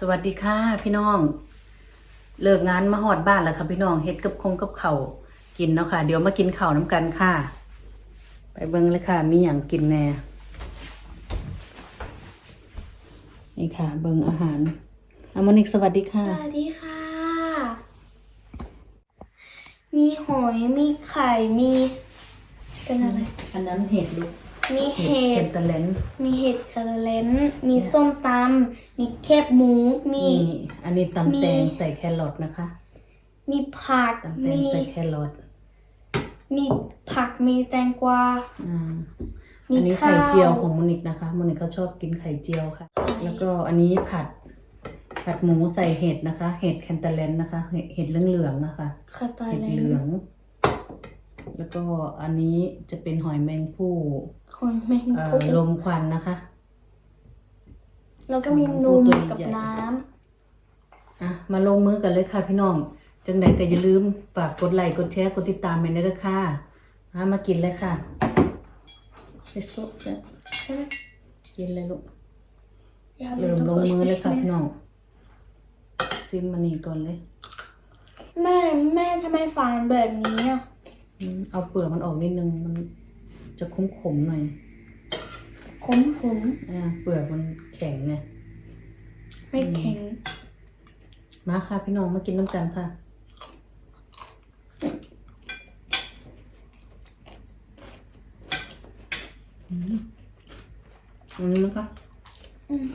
สวัสดีค่ะพี่น้อง เลิกงานมาหอดบ้านแล้วค่ะพี่น้องเฮ็ดกับคงกับเขากินเนาะค่ะ เดี๋ยวมากินข้าวน้ำกันค่ะ ไปเบิ่งเลยค่ะ มีอย่างกินแน่นี่ค่ะ เบิ่งอาหารอามอนิกสวัสดีค่ะ สวัสดีค่ะ มีหอย มีไข่ มี เป็นอะไร อันนั้นเห็ดลูกมีเห็เห็ดดตะเลนมีเห็ดกระเลนมีส้มตำมีแคบหมู มี นี่อันนี้ตำแตงมีใส่แครอทนะคะมีผัก ตำแตงมี ใส่แครอทมีผัก มีแตงกวา อ่ามีอันนี้ข้าไข่วเจียวของมอนิกนะคะมอนิกเขาชอบกินไข่เจียวค่ะ แล้วก็อันนี้ผัด ผัดหมูใส่เห็ดนะคะ เห็ดแคนตาเลนนะคะ เห็ดเห็ดเหลืองๆนะคะ คาตาเห็ดเลเหลืองน แล้วก็อันนี้จะเป็นหอยแมงผู้หอยแมงเอ่อผู้ลมควันนะคะ แล้วก็มีหอยแมงนภู่มตัวกับใหญ่น้อะ มาลงมือกันเลยค่ะพี่น้อง จังใดก็อย่าลืมฝากกดไลค์กดแชร์กดติดตามไปด้วยค่ะอะมากินเลยค่ะเซโซ่จะำใช่ไหมกินเลยลูกอย่าเริ่มลงมือเลยค่ะพี่น้อง ซิมมันนี่ก่อนเลย แม่แม่ทำไมฝานแบบนี้อะอืม เอาเปลือกมันออกนิดนึง มันจะขมขมๆหน่อย ขมขมอ่าเปลือกมันแข็งไงๆไม่แข็ง มาค่ะพี่น้องมากินน้ำกันค่ะอืมอืมนะคะอืม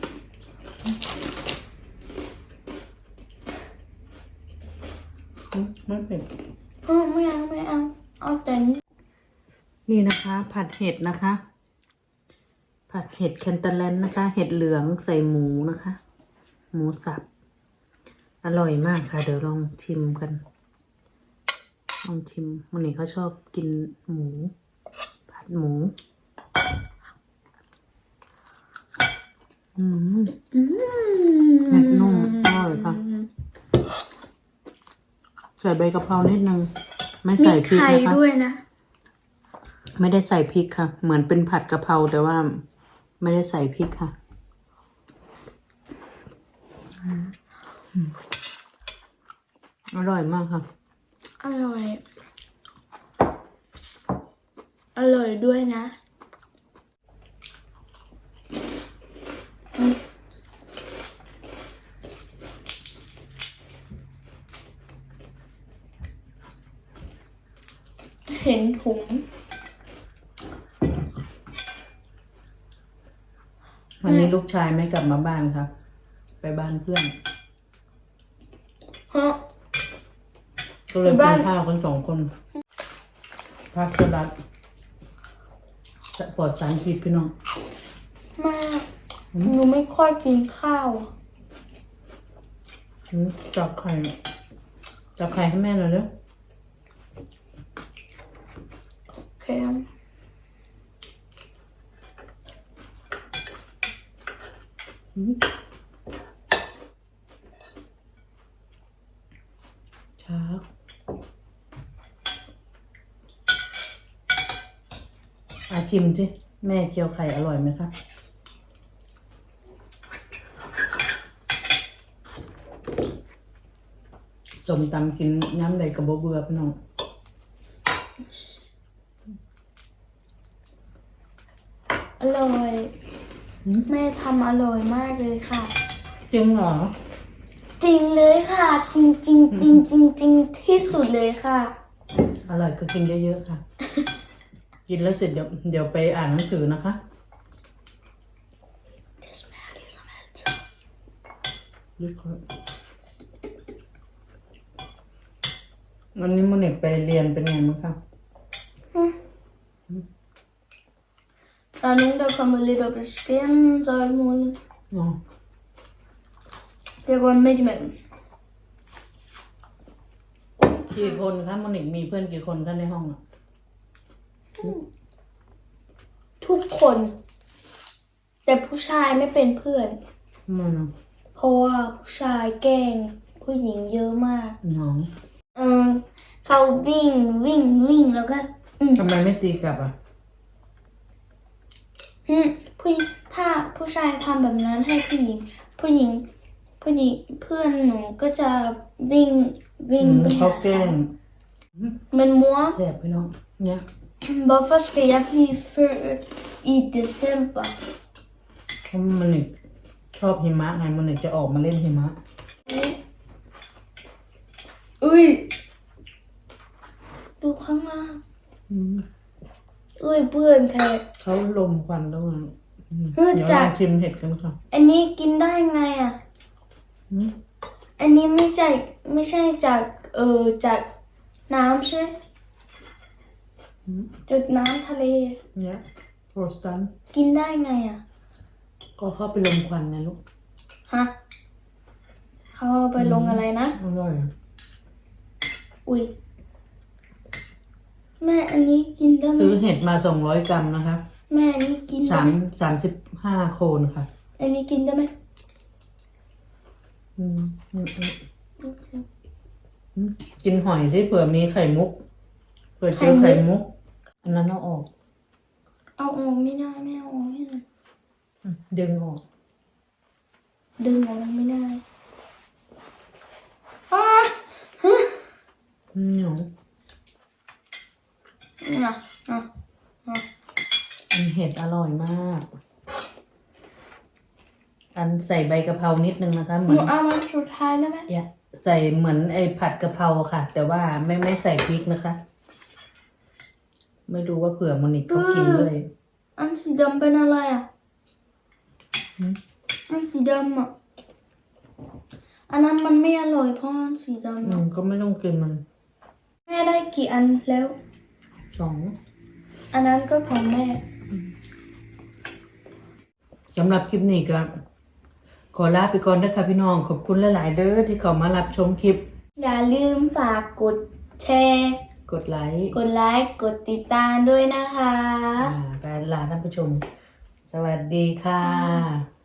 อืมไม่เผ็ดเออไม่เอาไม่เอา เอาแต่นี้นี่นะคะ ผัดเห็ดนะคะ ผัดเห็ดแคนตาแลนนะคะ เห็ดเหลืองใส่หมูนะคะ หมูสับ อร่อยมากค่ะ เดี๋ยวลองชิมกัน ลองชิมวันนี้เขาชอบกินหมู ผัดหมู อืมอืมเห็ดนุ่มอร่อยค่ะ ใส่ใบกะเพรานิดนึง ไม่มีใส่พริกไข่นะคะ ด้วยนะ ไม่ได้ใส่พริกค่ะ เหมือนเป็นผัดกะเพราแต่ว่าไม่ได้ใส่พริกค่ะอืมอร่อยมากค่ะ อร่อย อร่อยด้วยนะ เห็นถุงวันนี้ลูกชายไม่กลับมาบ้านครับ ไปบ้านเพื่อน ฮะ ก็เลยไปกิบ้านนข้าวกันสองคนพักสลัดปลอดสารพิษพี่น้องแม่หนูไม่ค่อยกินข้าวอืมจับไข่จับไข่ให้แม่หน่อยเด้อ โอเค ช้าอาชิมสิ แม่เจียวไข่อร่อยไหมครับสมตำกินน้ำใดกับบเบื่อพี่น้องอร่อย แม่ทำอร่อยมากเลยค่ะ จริงเหรอ จริงเลยค่ะ จริงจริงจริงจริงจริงที่สุดเลยค่ะ อร่อยก็กินเยอะๆค่ะ กินแล้วเสร็จเดี๋ยวเดี๋ยวไปอ่านหนังสือนะคะลึกเขาวันนี้มันเอกไปเรียนเป็นไงบ้างคะ ตอนนี้เรา kommer lite på sten så alt muligt. อ๋อ Det går midt imellem. กี่คนคะมันเอกมีเพื่อนกี่คนคะในห้องอะทุกคน แต่ผู้ชายไม่เป็นเพื่อนมันเพราะว่าผู้ชายแกล้งผู้หญิงเยอะมาก น้องเออเขาวิ่งวิ่งวิ่งแล้วก็ทำไมไม่ตีกลับอะอืม ผู้หญิงถ้าผู้ชายทำแบบนั้นให้ผู้หญิง ผู้หญิง ผู้หญิงเพื่อนหนูก็จะวิ่งวิ่งไปเขาหาแกล้ง Men mor, แสบพี่น้องเนี่ย hvorfor skal jeg blive født i december? เพราะมันนี่ชอบหิมะไงมันนี่จะออกมาเล่นหิมะอุ้ยดูข้างล่าง อุ้ยเพื่อนแท้เขาลมควันแล้วไงอืมเฮ้ยเดี๋ยวจัลดองชิมเห็ดกันค่ะอันนี้กินได้ไงอะ อืมอันนี้ไม่ใช่ไม่ใช่จากเออจากน้ำใช่ไหมจากน้ำทะเล เนี่ยโรสตันกินได้ไงอะ ก็เข้าไปลมควันไงลูกฮะ เขาเอาไปลงอะไรนะ อร่อยอะอุ้ย แม่อันนี้กินได้ไหมซื้อเห็ดมาสองร้อยกรัมนะคะแม่อันนี้กินได้สามไหมสามสิบห้าโคนค่ะ อันนี้กินได้ไหมอืมอืมอืมอืมกินหอยที่เผื่อมีไข่มุกเผื่อเจอไข่มุก อันนั้นเอาออก เอาออกไม่ได้ไม่เอาออกไม่ได้อืมดึงออก ดึงออกไม่ได้อ้า อืม เหนียวอะอะอันเห็ดอร่อยมาก อันใส่ใบกะเพรานิดนึงนะคะ เหหมืนูอนเอามาสุดท้ายได้ไหมอย่าใส่เหมือนไอ้ผัดกะเพราค่ะ แต่ว่าไม่ไม่ใส่พริกนะคะ ไม่รู้ว่าเผื่อมอนิกเขากินด้วย อันสีดำเป็นอะไรอะหืม อันสีดำอะ อันนั้นมันไม่อร่อยเพราะอันสีดำอือะมก็ไม่ต้องกินมัน แม่ได้กี่อันแล้ว สองอันนั้นก็ของแม่ สำหรับคลิปนี้ก็ขอลาไปก่อนนะคะพี่น้อง ขอบคุณหลายๆเด้อที่เขามารับชมคลิป อย่าลืมฝากกดแชร์ กดไลค์กดไลค์ กดติดตามด้วยนะคะ อ่าไปลาท่านผู้ชม สวัสดีค่ะ